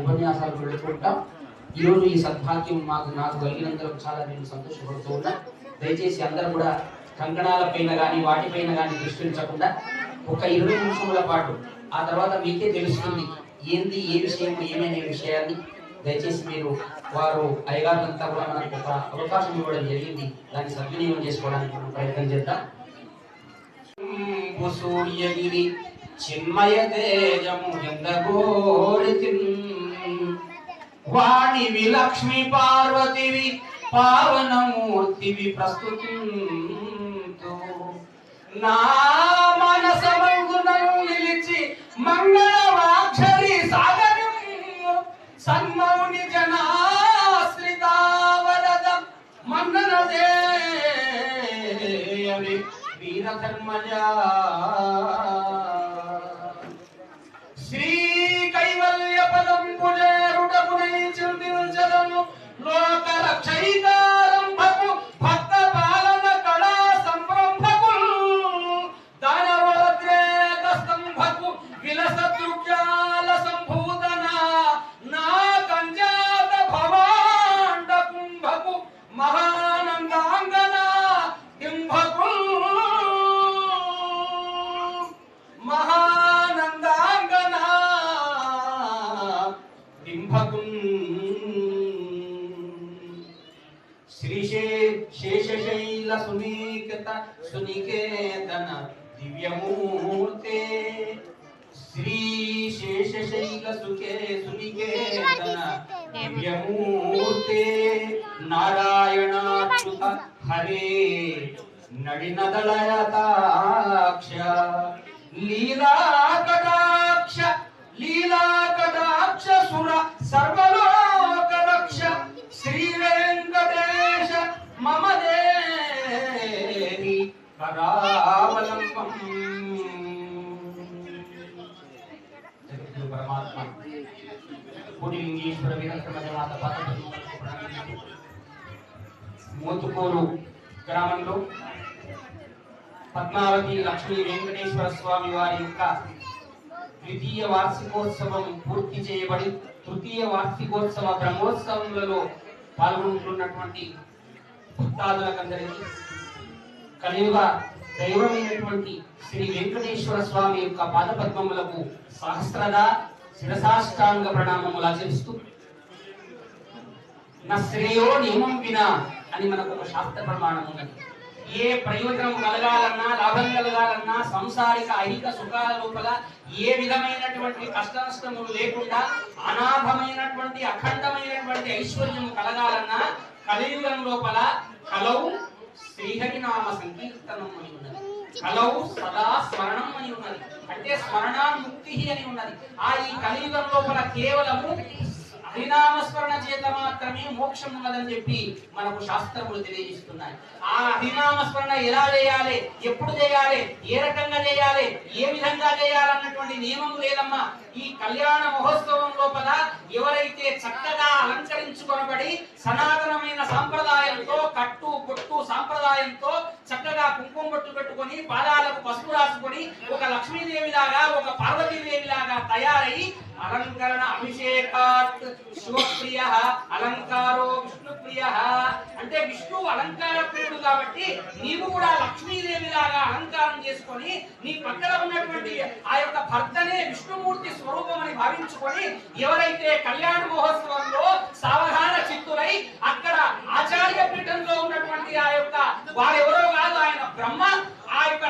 ఉపన్యాసాలు పెడుతుంటాం. ఈరోజు ఈ సద్భాగ్యం మాకు నాకు కలిగినందుకు చాలా నేను సంతోషపడుతూ ఉన్నా. దయచేసి అందరూ కూడా కంకణాలపైన కానీ వాటిపైన కానీ దృష్టి ఉంచకుండా ఒక ఇరవై నిమిషముల పాటు ఆ తర్వాత మీకే తెలుస్తుంది ఏంది ఏ విషయం ఏమైనా విషయాన్ని దయచేసి మీరు వారు అయ్యగారులంతా కూడా మనకు ఒక అవకాశం ఇవ్వడం జరిగింది. దాన్ని సద్వినియోగం చేసుకోవడానికి మనం ప్రయత్నం చేద్దాం. సూర్యగిరి చిన్మయ తేజము ఎందగోరితిన్ వాణివి లక్ష్మి పార్వతివి పావనమూర్తివి ప్రస్తుతి నా మనసమందునను నిలిచి మంగళవాక్షరి సాగరం సన్మౌని జనాశ్రితావరద మన్నన దేవి వీరధర్మజా. డింభకు శ్రీశే శేషశైల సునీకత సునికేతన దివ్యమూర్తే శ్రీ శేషశైల సుకే సునికేతన దివ్యమూర్తే నారాయణాచ్యుత హరే నడినదళయతాక్ష లీలా కటాక్ష లీలా కటాక్ష సుర సర్వలోక రక్ష. శ్రీ వెంకటేశ మమ దేవి కరావలంబం. పరమాత్మ గ్రామంలో పద్మావతి లక్ష్మీ వెంకటేశ్వర స్వామి వారి యొక్క ద్వితీయ వార్షికోత్సవం పూర్తి చేయబడి తృతీయ వార్షికోత్సవ బ్రహ్మోత్సవములలో పాల్గొంటున్నటువంటి భక్తాదులకందరికీ కలియుగ దైవమైనటువంటి శ్రీ వెంకటేశ్వర స్వామి యొక్క పాదపద్మములకు సహస్రద శిరసాష్టాంగ ప్రణామములు ఆచరిస్తూ నా శ్రేయో నియమం వినా అని మనకు ఒక శాస్త్ర ప్రమాణం ఉన్నది. ఏ ప్రయోజనం కలగాలన్నా లాభం కలగాలన్నా సంసారిక ఐహిక సుఖాల లోపల ఏ విధమైనటువంటి కష్ట నష్టములు లేకుండా అనాథమైనటువంటి అఖండమైనటువంటి ఐశ్వర్యం కలగాలన్నా కలియుగం లోపల కలవు శ్రీహరి నామ సంకీర్తనం అని ఉన్నది. కలవు సదా స్మరణం అని ఉన్నది. అంటే స్మరణాముక్తి అని ఉన్నది. ఆ ఈ కలియుగం లోపల కేవలము హరినామస్మరణ చేత మాత్రమే మోక్షం ఉన్నదని చెప్పి మనకు శాస్త్రములు తెలియజేస్తున్నాయి. ఆ హరినామస్మరణ ఎలా చేయాలి? ఎప్పుడు చేయాలి? ఏ రకంగా చేయాలి? ఏ విధంగా చేయాలన్నటువంటి నియమం లేదమ్మా. ఈ కళ్యాణ మహోత్సవం లోపల ఎవరైతే చక్కగా అలంకరించుకొనబడి సనాతనమైన సాంప్రదాయంతో కట్టు పొట్టు సాంప్రదాయంతో బొట్టు పెట్టుకొని పాదాలకు పసుపు రాసుకొని ఒక లక్ష్మీదేవి లాగా ఒక పార్వతీదేవి లాగా తయారై అలంకరణ అభిషేకాత్ శివప్రియ అలంకారో విష్ణుప్రియ. అంటే విష్ణువు అలంకార ప్రియుడు కాబట్టి నీవు కూడా లక్ష్మీదేవి లాగా అలంకారం చేసుకొని నీ పక్కన ఉన్నటువంటి ఆ యొక్క భర్తనే విష్ణుమూర్తి స్వరూపం అని భావించుకొని ఎవరైతే కళ్యాణ మహోత్సవంలో సావధాన చిత్తులై అక్కడ ఆచార్య పీఠంలో ఉన్నటువంటి ఆ యొక్క వారి కాదు ఆయన బ్రహ్మ ఆ యొక్క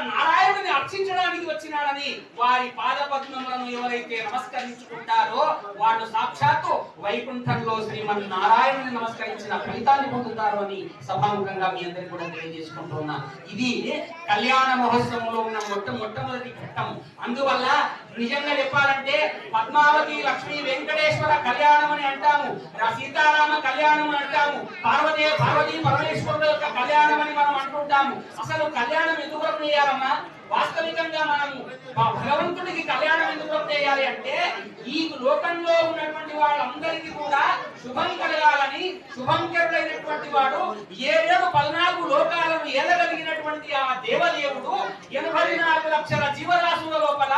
రక్షించడానికి వచ్చినాడని వారి పాద పద్మములను ఎవరైతే నమస్కరించుకుంటారో వాళ్ళు సాక్షాత్తు వైకుంఠంలో శ్రీమన్ నారాయణుని నమస్కరించిన ఫలితాన్ని పొందుతారు అని సభాముఖంగా మీ అందరికీ కూడా తెలియజేసుకుంటున్నా ఇది కళ్యాణ మహోత్సవంలో ఉన్న మొట్ట మొట్టమొదటి ఘట్టం. అందువల్ల నిజంగా చెప్పాలంటే పద్మావతి లక్ష్మీ వెంకటేశ్వర కళ్యాణం అని అంటాము. రా- సీతారామ కళ్యాణం అని అంటాము. పార్వతి పార్వతి పరమేశ్వరుడు యొక్క కళ్యాణం అని మనం అంటుంటాము. అసలు కళ్యాణం ఎందుకు చేయాలమ్మా? వాస్తవికంగా మనము భగవంతుడికి కళ్యాణం ఎందుకు చేయాలి అంటే ఈ లోకంలో సంఘంలో ఉన్నటువంటి వాళ్ళందరికీ కూడా శుభం కలగాలని శుభంకరుడైనటువంటి వాడు ఏడేడు పద్నాలుగు లోకాలను ఏలగలిగినటువంటి ఆ దేవదేవుడు ఎనభై నాలుగు లక్షల జీవరాశుల లోపల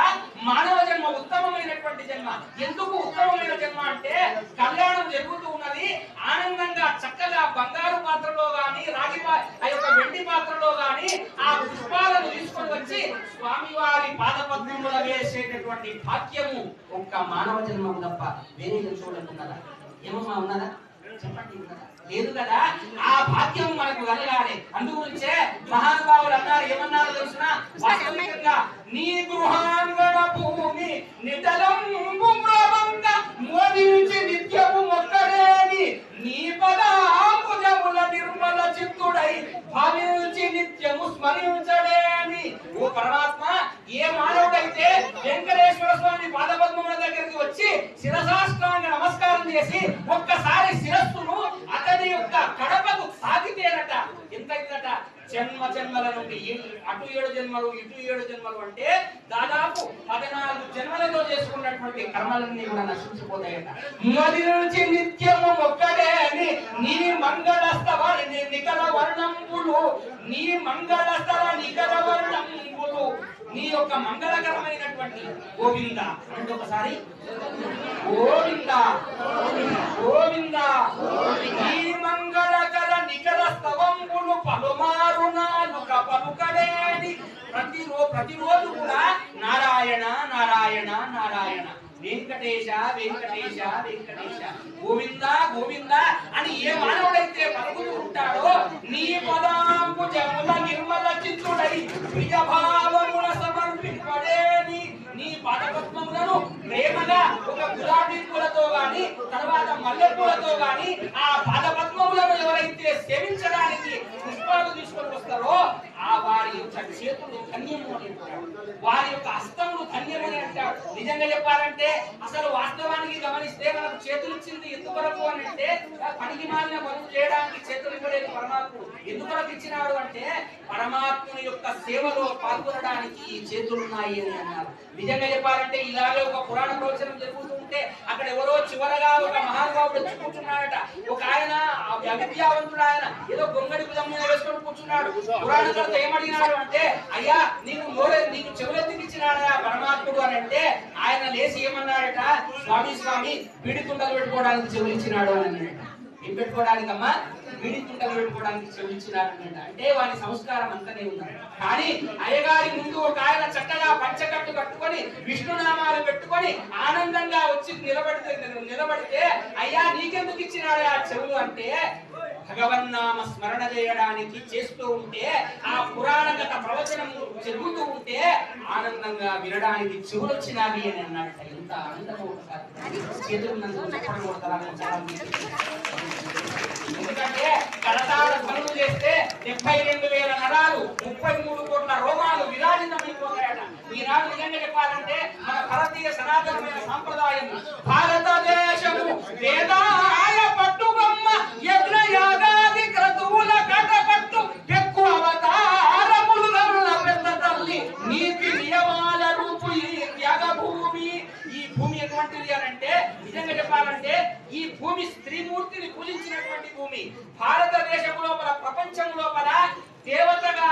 మానవ జన్మ ఉత్తమమైనటువంటి జన్మ. ఎందుకు ఉత్తమమైన జన్మ అంటే కళ్యాణం జరుగుతూ ఉన్నది ఆనందంగా చక్కగా బంగారు పాత్రలో గాని రాగి స్వామివారి పాదపద్మముల వేసేటటువంటి భాగ్యము ఒక్క మానవ జన్మం తప్ప వేరే జంతువులకు ఏమమ్మా ఉన్నదా? చెప్పండి ఉన్నదా లేదు కదా? ఆ భాగ్యం మనకు కలగాలి. అందుగురించే మహానుభావులు అన్నారు ఏమన్నారు తెలిసిన? వాస్తవికంగా నీ గృహాంగణ భూమి నిటలం మోదించి నిత్యము మొక్కడేని నీ పదాంబుజముల నిర్మల చిత్తుడై భావించి నిత్యము స్మరించడేని ఓ పరమాత్మ ఏ మానవుడైతే వెంకటేశ్వర స్వామి పాదపద్మముల దగ్గరికి వచ్చి శిరసాష్టాంగ నమస్కారం చేసి ఒక్కసారి శిరస్సును అతని యొక్క కడపకు సాగితేనట. ఎంత జన్మ జన్మల నుండి అటు ఏడు జన్మలు ఇటు ఏడు జన్మలు అంటే దాదాపు పదనాలుగు జన్మలతో చేసుకున్నటువంటి కర్మలన్నీ కూడా నశించిపోతాయట. మొదటి నుంచి నిత్యము ఒక్కడే అని నీ మంగళస్తవ నీ నికల వర్ణంబులు. నీ మంగళస్థల నికల వర్ణంబులు నీ యొక్క మంగళకరమైనటువంటి గోవింద. అంటే ఒకసారి. గోవింద. గోవింద. ఈ మంగళకర నికర స్తవంబులు పలుమారు నాలుక పలుకడేని ప్రతిరో ప్రతిరోజు కూడా నారాయణ నారాయణ నారాయణ. వెంకటేశ వెంకటేశ వెంకటేశ. గోవింద గోవింద అని ఏ మానవుడైతే ప్రేమగా ఒక గులాబీ పూలతో గాని తర్వాత మల్లె పూలతో గాని ఆ పాదపద్మములను ఎవరైతే సేవించడానికి పుష్పాలు తీసుకొని వస్తారో ఆ వారి యొక్క చేతులు ధన్యము అని వారి యొక్క హస్తములు ధన్యమని అంటాడు నిజంగా చెప్పాలంటే అసలు వాస్తవానికి గమనిస్తే మనకు చేతులు ఇచ్చింది ఎందుకొరకు అని అంటే పనికి మాలిన పనులు చేయడానికి చేతులు ఇవ్వలేదు పరమాత్ముడు. ఎందుకు నాకు ఇచ్చినాడు అంటే పరమాత్ముని యొక్క సేవలో పాల్గొనడానికి ఈ చేతులు ఉన్నాయి అని అన్నారు. నిజంగా చెప్పాలంటే ఇలాగే ఒక పురాణ ప్రవచనం జరుగుతూ ఉంటే అక్కడ ఎవరో చివరగా ఒక మహానుభావుడు వచ్చి కూర్చున్నాడట. ఒక ఆయన అవిద్యావంతుడు ఆయన ఏదో గొంగడి భుజం వేసుకొని కూర్చున్నాడు. పురాణకర్త ఏమడిగినాడు అంటే అయ్యా నీకు నోరే నీకు చెవులెత్తికి ఇచ్చినాడా పరమాత్ముడు అని అంటే ఆయన లేచి ఏమన్నాడట స్వామి స్వామి బీడి తుండలు పెట్టుకోవడానికి చెవులు ఇచ్చినాడు అని అన్నాడట. ఏం పెట్టుకోవడానికమ్మా? అమ్మా బీడి పెట్టుకోవడానికి అంటే వాని సంస్కారం అంతనే ఉంది. కానీ అయ్యగారి ముందు ఒక ఆయన చక్కగా పంచకట్టు కట్టుకొని విష్ణునామాలు పెట్టుకొని ఆనందంగా వచ్చి నిలబడితే నిలబడితే అయ్యా నీకెందుకు ఇచ్చినాడు ఆ చెవులు? అంటే భగవన్నామ స్మరణ చేయడానికి చేస్తూ ఉంటే ఆ పురాణగత ప్రవచనం జరుగుతూ ఉంటే ఆనందంగా వినడానికి చెవులు వచ్చినావి అని అన్నాడట. ఎంత ఆనందం ఒకసారి. చేతులు నన్ను చెప్పడం కొడతారా చాలా ఎందుకంటే కరతాళ పనులు చేస్తే డెబ్బై రెండు వేల నరాలు ముప్పై మూడు కోట్ల రోగాలు విరాజితమైపోతాయట. ఈనాడు నిజంగా చెప్పాలంటే మన భారతీయ సనాతనమైన సాంప్రదాయం భారతదేశము వేదాయ భూమి స్త్రీమూర్తిని పూజించినటువంటి భూమి. భారతదేశం లోపల ప్రపంచం లోపల దేవతగా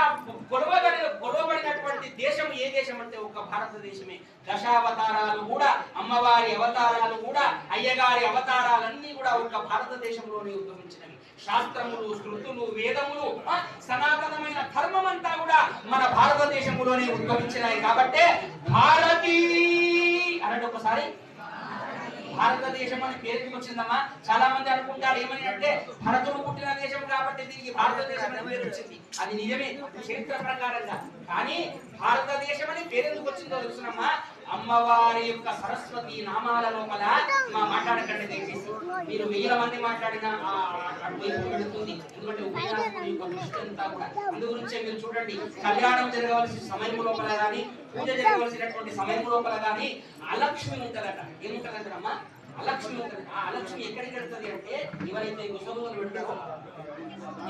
గొడవబడి గొడవబడినటువంటి దేశం ఏ దేశం అంటే ఒక భారతదేశమే. దశావతారాలు కూడా అమ్మవారి అవతారాలు కూడా అయ్యగారి అవతారాలన్నీ కూడా ఒక భారతదేశంలోనే ఉద్భవించినవి. శాస్త్రములు శృతులు వేదములు సనాతనమైన ధర్మం అంతా కూడా మన భారతదేశంలోనే ఉద్భవించినాయి. కాబట్టి భారతీ అనండి ఒకసారి. భారతదేశం అని పేరుకి వచ్చిందమ్మా చాలా మంది అనుకుంటారు ఏమని అంటే భరతుడు పుట్టిన దేశం కాబట్టి దీనికి భారతదేశం అని పేరు వచ్చింది. అది నిజమే చరిత్ర ప్రకారంగా. కానీ భారతదేశం అని పేరు ఎందుకు వచ్చిందో తెలుసునమ్మా? అమ్మవారి యొక్క సరస్వతి నామాల లోపల మా మాట్లాడకండి దయచేసి. మీరు వేల మంది మాట్లాడిన పెడుతుంది. ఎందుకంటే ఉపన్యాసకుడి యొక్క దృష్టి అంతా కూడా. అందు గురించే మీరు చూడండి. కళ్యాణం జరగవలసిన సమయం లోపల కానీ పూజ జరగవలసినటువంటి సమయం లోపల కానీ అలక్ష్మి ఉంటుందట. ఏముంటదంటారమ్మా? అలక్ష్మి ఉంటుంది. ఆ అలక్ష్మి ఎక్కడికి వెళ్తుంది అంటే ఎవరైతే గుసగులు పెడతారో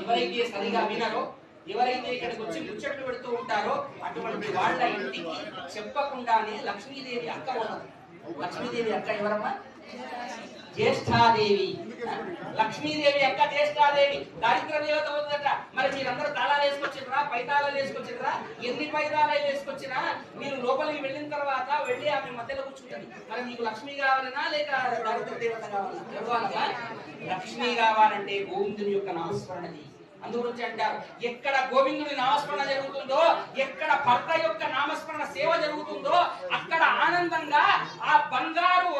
ఎవరైతే సరిగా వినరో ఎవరైతే ఇక్కడికి వచ్చి ముచ్చట్లు పెడుతూ ఉంటారో అటువంటి వాళ్ళ ఇంటికి చెప్పకుండానే లక్ష్మీదేవి అక్క ఉన్నది లక్ష్మీదేవి అక్క ఎవరమ్మా? జ్యేష్ఠాదేవి. లక్ష్మీదేవి అక్క జ్యేష్ఠాదేవి. దారిద్ర దేవత ఉందట. మరి మీరందరూ తాళాలు వేసుకొచ్చిరా పైతాళాలు వేసుకొచ్చిరా ఎన్ని పైతాళాలు వేసుకొచ్చినా మీరు లోపలికి వెళ్ళిన తర్వాత వెళ్ళి ఆమె మధ్యలో కూర్చుంటుంది. మరి మీకు లక్ష్మి కావాలనా లేక దారిద్ర దేవత కావాలనా? కావాలన్నా? లక్ష్మి కావాలంటే గోవిందుని యొక్క నామస్మరణ చెయ్యి అందుగురించి అంటారు. ఎక్కడ గోవిందుడి నామస్మరణ జరుగుతుందో ఎక్కడ భర్త యొక్క నామస్మరణ సేవ జరుగుతుందో అక్కడ ఆనందంగా ఆ బంగారు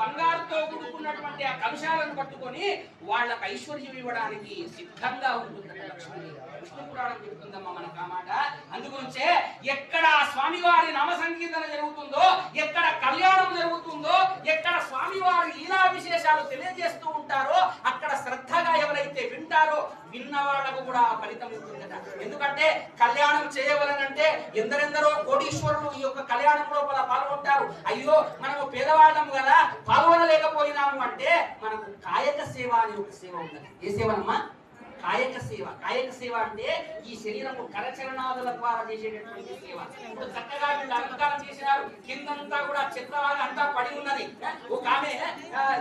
బంగారుతో కూడుకున్నటువంటి ఆ కలుషాలను పట్టుకొని వాళ్ళకు ఐశ్వర్యం ఇవ్వడానికి సిద్ధంగా ఉంటుంది లక్ష్మి. విష్ణు పురాణం చెప్తుందమ్మా మనకు ఆ మాట. అందుగురించే ఎక్కడ స్వామివారి నామ సంకీర్తన జరుగుతుందో ఎక్కడ కళ్యాణం జరుగుతుందో ఎక్కడ స్వామివారి లీలా విశేషాలు తెలియజేస్తూ ఉంటారో అక్కడ శ్రద్ధగా ఎవరైతే వింటారో విన్న వాళ్ళకు కూడా ఆ ఫలితం ఉంటుందట. ఎందుకంటే కళ్యాణం చేయవలనంటే ఎందరెందరో కోటీశ్వరులు ఈ యొక్క కళ్యాణం లోపల పాల్గొంటారు. అయ్యో మనము పేదవాళ్ళం కదా పాల్గొనలేకపోయినాము అంటే మనకు కాయక సేవ అనే ఒక సేవ ఉన్నది ఏ సేవనమ్మా? కాయక సేవ. కాయక సేవ అంటే ఈ శరీరము కరచరణాదుల ద్వారా చేసేటటువంటి సేవ. ఇప్పుడు చక్కగా వీళ్ళు అలంకారం చేసినారు. కిందంతా కూడా చిత్రలాగా అంతా పడి ఉన్నది. ఒక ఆమె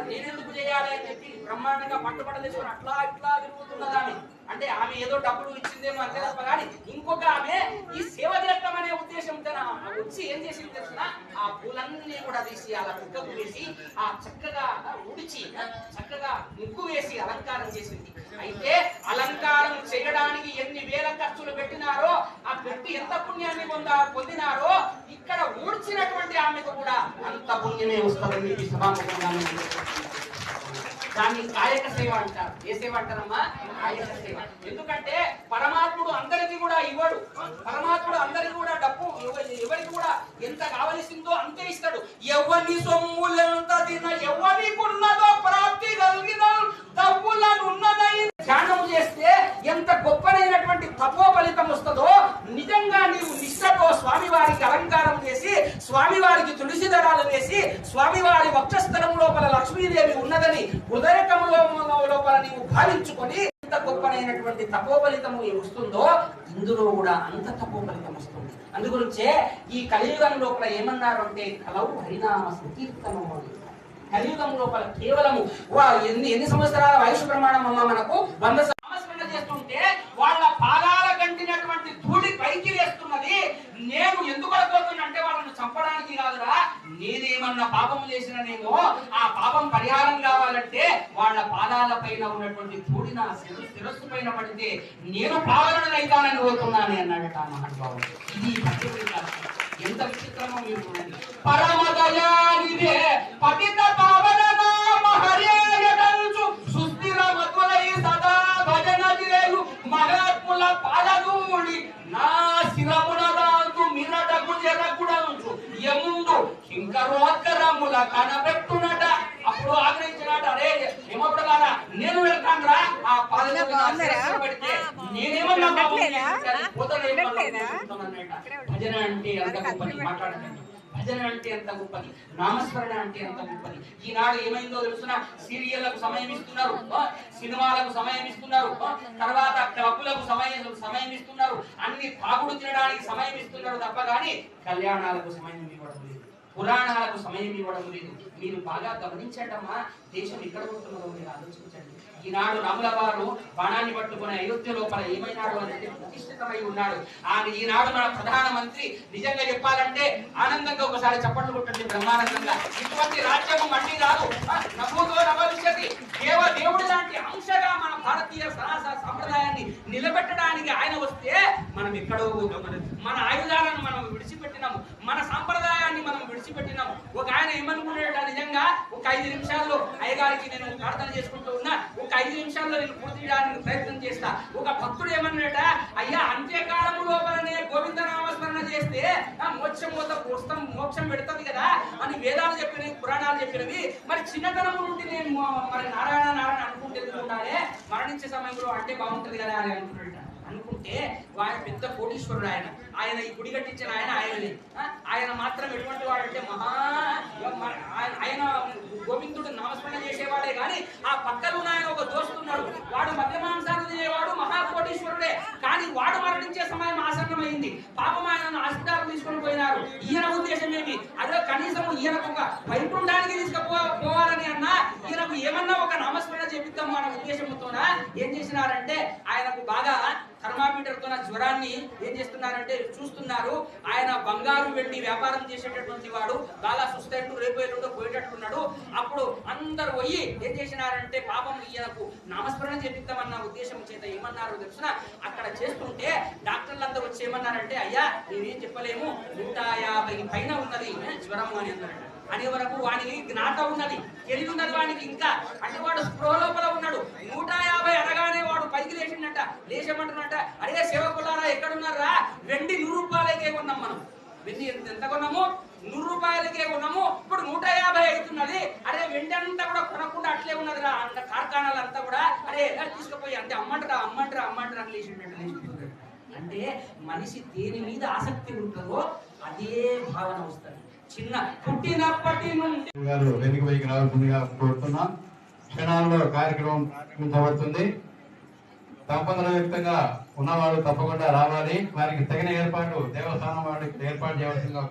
నేనెందుకు చేయాలి అని చెప్పి బ్రహ్మాండంగా పట్టుబడ అట్లా ఇట్లా తిరుగుతున్నది ఆమె అంటే ఆమె ఏదో డబ్బులు ఇచ్చిందేమో అంతే తప్ప కానీ ఇంకొక ఆమె ఈ సేవ చేస్తామనే ఉద్దేశంతో వచ్చి ఏం చేసింది తెలిసిన ఆ పూలన్నీ కూడా తీసి అలా ముక్కకు వేసి ఆ చక్కగా ఉడిచి చక్కగా ముగ్గు వేసి అలంకారం చేసింది. అయితే అలంకారం చేయడానికి ఎన్ని వేల ఖర్చులు పెట్టినారో ఆ పెట్టి ఎంత పుణ్యాన్ని పొందా పొందినారో ఇక్కడ ఊడ్చినటువంటి ఆమెకు కూడా అంత పుణ్యమే వస్తుంది ఈ సభాముఖంగా దాన్ని కాయక సేవ అంటారు. ఏ సేవ అంటారమ్మా? కాయక సేవ. ఎందుకంటే పరమాత్ముడు అందరికి కూడా ఇవ్వడు. పరమాత్ముడు అందరికి కూడా డబ్బు ఎవరికి కూడా ఎంత కావలసిందో అంతే ఇస్తాడు. ఎవరి సొమ్ములెంత తిన ఎవరికున్నదో ప్రాప్తి కలిగిన ధ్యానం చేస్తే ఎంత గొప్పదైనటువంటి తపో ఫలితం వస్తుందో నిజంగా నీవు నిష్ఠతో స్వామివారికి అలంకారం చేసి స్వామివారికి తులసి దళాలు వేసి స్వామివారి వక్షస్థలం లోపల లక్ష్మీదేవి ఉన్నదని హృదయకములో లోపల నీవు భావించుకొని ఎంత గొప్పనైనటువంటి తపోఫలితము వస్తుందో ఇందులో కూడా అంత తపోఫలితం వస్తుంది. అందుగురించే ఈ కలియుగం లోపల ఏమన్నారు అంటే కలవు హరినామ సంకీర్తనం అని. కలియుగం లోపల కేవలము వా ఎన్ని ఎన్ని సంవత్సరాల వయసు ప్రమాణం అమ్మ మనకు? వంద సంవత్సరాలు చేస్తుంటే వాళ్ళ పాదాల కంటినటువంటి ధూళి పైకి వేస్తున్నది. నేను ఎందుకు అనుకోతున్నా అంటే వాళ్ళని చంపడానికి కాదురా. నేనేమన్నా పాపం చేసిననేమో ఆ పాపం పరిహారం కావాలంటే వాళ్ళ పాదాల పైన ఉన్నటువంటి ధూళి నా శిర- శిరస్సు పైన పడితే నేను పావనైతానని కోరుతున్నాను అన్నాడట మహానుభావుడు. ఇది ఎంత విచిత్రమో మీరు చూడండి. పరమ దయానిదే పతిత పావన నామ హరేయగల్చు సుస్థిర మధురై సదా భజన చేయు మహాత్ముల పాదధూళి నా శిరమున రాజు మిరటకు జరకుడంచు యముండు కింకరోత్కరముల కనబెట్టునట. అప్పుడు ఆగ్రహించినట అరే ఏమప్పుడు కాదా నేను వెళ్తాను రా ఆ పాదం బాగున్నారా? భజన అంటే ఎంత గొప్పది మాట్లాడకండి భజన అంటే ఎంత గొప్పది నామస్మరణ అంటే ఎంత గొప్పది. ఈనాడు ఏమైందో తెలుసునా? సీరియళ్ళకు సమయం ఇస్తున్నారు. సినిమాలకు సమయం ఇస్తున్నారు. తర్వాత క్లబ్బులకు సమయం సమయం ఇస్తున్నారు. అన్ని తాగుడు తినడానికి సమయం ఇస్తున్నారు తప్ప కానీ కళ్యాణాలకు సమయం ఇవ్వడం లేదు. పురాణాలకు సమయం ఇవ్వడం లేదు. మీరు బాగా గమనించండమ్మా. దేశం ఎక్కడ ఉంటున్నదో మీరు ఆలోచించండి. ఈనాడు రాముల వారు బాణాన్ని పట్టుకుని అయోధ్య లోపల ఏమైనాడు అనేది ప్రతిష్ఠితమై ఉన్నాడు. ఆయన ఈనాడు మన ప్రధానమంత్రి నిజంగా చెప్పాలంటే ఆనందంగా ఒకసారి చప్పట్లు కొట్టండి బ్రహ్మానందంగా. ఇటువంటి రాజ్యము మళ్ళీ రాదు. ఆ, నభూతో దేవ దేవుడి లాంటి అంశగా మన భారతీయ సనాతన సంప్రదాయాన్ని నిలబెట్టడానికి ఆయన వస్తే మనం ఎక్కడో పోతాం. మన ఆయుధాలను మనం విడిచిపెట్టినాము. మన సాంప్రదాయాన్ని మనం విడిచిపెట్టినాము. ఒక ఆయన ఏమనుకున్నాడు నిజంగా ఒక ఐదు నిమిషాల్లో అయ్యగారికి నేను ప్రార్థన చేసుకుంటూ ఉన్నా ఒక ఐదు నిమిషాల్లో నేను పూర్తి చేయడానికి ప్రయత్నం చేస్తా. ఒక భక్తుడు ఏమన్నాడట అయ్యా అంత్యకాలము లోపలనే గోవింద నామస్మరణ చేస్తే ఆ మోక్షం పోత వస్తాం మోక్షం పెడుతుంది కదా. అని వేదాలు చెప్పినవి పురాణాలు చెప్పినవి. మరి చిన్నతనం నుండి నేను మరి నారాయణ నారాయణ అనుకుంటే ఉండాలి? మరణించే సమయంలో అంటే బాగుంటది కదా అని అనుకుంటున్నాడు ఉంటే ఆయన పెద్ద కోటీశ్వరుడు ఆయన. ఆయన ఈ గుడి కట్టించిన ఆయన ఆయననే ఆయన మాత్రం ఎటువంటి వాడంటే మహా ఆయన- ఆయన గోవిందుడు నామస్మరణ చేసేవాడే కానీ ఆ పక్కన ఉన్న ఆయన ఒక దోస్తున్నాడు వాడు మధ్యమాంసాలు తినేవాడు మహాకోటీశ్వరుడే కానీ వాడు మరణించే సమయం ఆసన్నమైంది. పాపం ఆయనను హాస్పిటల్ తీసుకొని పోయినారు. ఈయన ఉద్దేశం ఏమి? అదే కనీసం ఈయనకు ఒక వైకుంఠానికి తీసుకుపో పోవాలని అన్నా ఈయనకు ఏమన్నా ఒక నామ నిమిత్తం మన ఉద్దేశంతోన ఏం చేసినారంటే ఆయనకు బాగా థర్మామీటర్ తోన జ్వరాన్ని ఏం చేస్తున్నారంటే చూస్తున్నారు. ఆయన బంగారు వెండి వ్యాపారం చేసేటటువంటి వాడు బాగా సుస్తైనట్టు రేపు పోయేటట్టున్నాడు. అప్పుడు అందరు పోయి ఏం చేసినారంటే పాపం ఈయనకు నామస్మరణ చేపిద్దామన్న ఉద్దేశం చేత ఏమన్నారు తెలుసిన? అక్కడ చేస్తుంటే డాక్టర్లు అంతా వచ్చి ఏమన్నారంటే అయ్యా నేనేం చెప్పలేము. నూట యాభై పైన ఉన్నది జ్వరం అని అన్నారంట. అనే వరకు వాడికి జ్ఞాత ఉన్నది తెలివి ఉన్నది వానికి ఇంకా. అంటే వాడు స్పృహ లోపల ఉన్నాడు. నూట యాభై అనగానే వాడు పైకి లేచిండట లేచమంటున్నట అరే సేవకులారా ఎక్కడున్నారా? వెండి నూరు రూపాయలకే కొన్నాం మనం. వెండి ఎంత కొన్నాము? నూరు రూపాయలకే కొన్నాము. ఇప్పుడు నూట యాభై అవుతున్నది. అరే వెండి అంతా కూడా కొనకుండా అట్లే ఉన్నది రా అంత కార్ఖానాలు అంతా కూడా అరే ఎలా తీసుకుపోయి అంటే అమ్మంటారా అమ్మంటారా అమ్మంటారా అని లేచిండట. అంటే మనిషి దేని మీద ఆసక్తి ఉంటుందో అదే భావన వస్తుంది. చిన్న పుట్టినప్పటి నుండి. గారు వెనుక వైకి రావాల్సిందిగా కోరుతున్నా. క్షణాల్లో కార్యక్రమం ప్రారంభించబడుతుంది తప్పనిసరిగా ఉన్నవాళ్ళు తప్పకుండా రావాలి. వారికి తగిన ఏర్పాటు దేవస్థానం వారికి ఏర్పాటు చేయవలసిందిగా